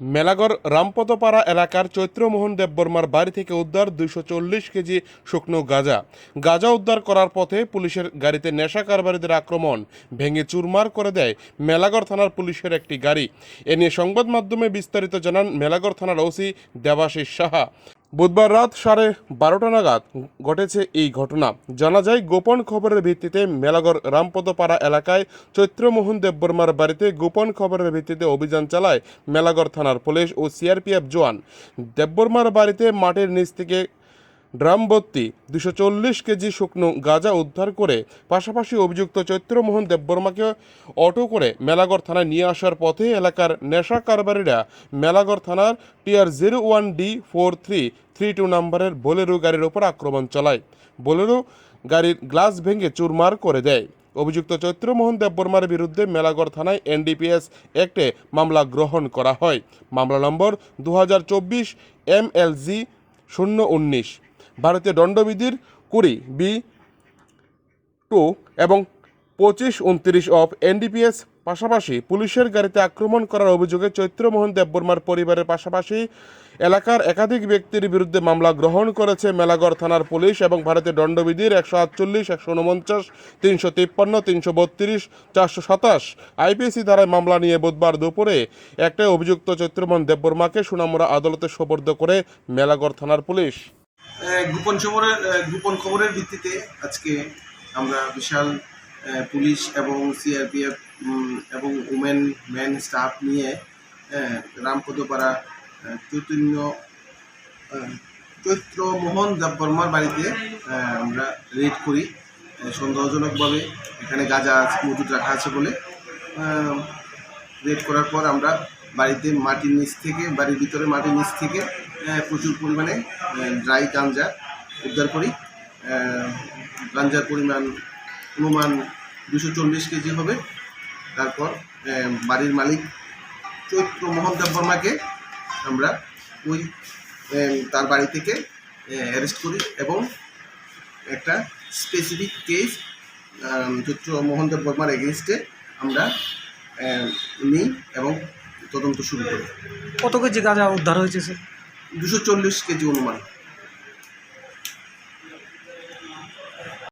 মেলাগড় রামপদপাড়া এলাকার চৈত্রমোহন দেববর্মার বাড়ি থেকে উদ্ধার দুইশো চল্লিশ কেজি শুকনো গাঁজা। গাঁজা উদ্ধার করার পথে পুলিশের গাড়িতে নেশা কারবারীদের আক্রমণ ভেঙে চুরমার করে দেয় মেলাগর থানার পুলিশের একটি গাড়ি। এ নিয়ে সংবাদ মাধ্যমে বিস্তারিত জানান মেলাগড় থানার ওসি দেবাশিস সাহা। বুধবার রাত সাড়ে বারোটা নাগাদ ঘটেছে এই ঘটনা। জানা যায়, গোপন খবরের ভিত্তিতে মেলাগড় রামপদপাড়া এলাকায় চৈত্রমোহন দেববর্মার বাড়িতে গোপন খবরের ভিত্তিতে অভিযান চালায় মেলাগড় থানার পুলিশ ও সিআরপিএফ জওয়ান। দেববর্মার বাড়িতে মাটির নিচ থেকে ড্রাম দুশো চল্লিশ কেজি শুকনো গাঁজা উদ্ধার করে পাশাপাশি অভিযুক্ত চৈত্রমোহন দেববর্মাকে অটো করে মেলাগড় থানায় নিয়ে আসার পথে এলাকার নেশা কারবারিরা মেলাগড় থানার TR zero one D four three three two নাম্বারের বোলেরো গাড়ির ওপর আক্রমণ চালায়। বোলেরো গাড়ির গ্লাস ভেঙে চুরমার করে দেয়। অভিযুক্ত চৈত্রমোহন দেববর্মার বিরুদ্ধে মেলাগড় থানায় এনডিপিএস অ্যাক্টে মামলা গ্রহণ করা হয়। মামলা নম্বর দু হাজার চব্বিশ এম এল জি শূন্য উনিশ। ভারতীয় দণ্ডবিধির কুড়ি, বি, টু এবং পঁচিশ উনত্রিশ অফ এনডিপিএস পাশাপাশি পুলিশের গাড়িতে আক্রমণ করার অভিযোগে চৈত্রমোহন দেববর্মার পরিবারের পাশাপাশি এলাকার একাধিক ব্যক্তির বিরুদ্ধে মামলা গ্রহণ করেছে মেলাগড় থানার পুলিশ এবং ভারতীয় দণ্ডবিধির একশো আটচল্লিশ, একশো উনপঞ্চাশ, তিনশো তিপ্পান্ন, তিনশো বত্রিশ, চারশো সাতাশ আইপিসি ধারায় মামলা নিয়ে বুধবার দুপুরে একটা অভিযুক্ত চৈত্রমোহন দেববর্মাকে সুনামুরা আদালতে সোপর্দ করে মেলাগড় থানার পুলিশ। গোপন খবরের গোপন খবরের ভিত্তিতে আজকে আমরা বিশাল পুলিশ এবং সিআরপিএফ এবং উমেন ম্যান স্টাফ নিয়ে রামপদপাড়া চৈতন্য চৈত্র মোহন দেববর্মার বাড়িতে আমরা রেড করি সন্দেহজনকভাবে। এখানে গাঁজা মজুদ রাখা আছে বলে রেড করার পর আমরা বাড়িতে মাটির নিচ থেকে, বাড়ির ভিতরে মাটির নিচ থেকে প্রচুর পরিমাণে ড্রাই গাঞ্জা উদ্ধার করি। গাঞ্জার পরিমাণ অনুমান দুশো চল্লিশ কেজি হবে। তারপর বাড়ির মালিক চৈত্র মোহন দেববর্মাকে আমরা ওই তার বাড়ি থেকে অ্যারেস্ট করি এবং একটা স্পেসিফিক কেস চৈত্র মোহন দেববর্মার এগেনস্টে আমরা নিই। তদন্ত শুরু করে। কত কেজি গাঁজা উদ্ধার হয়েছে স্যার দুশো চল্লিশ কেজি অনুমান।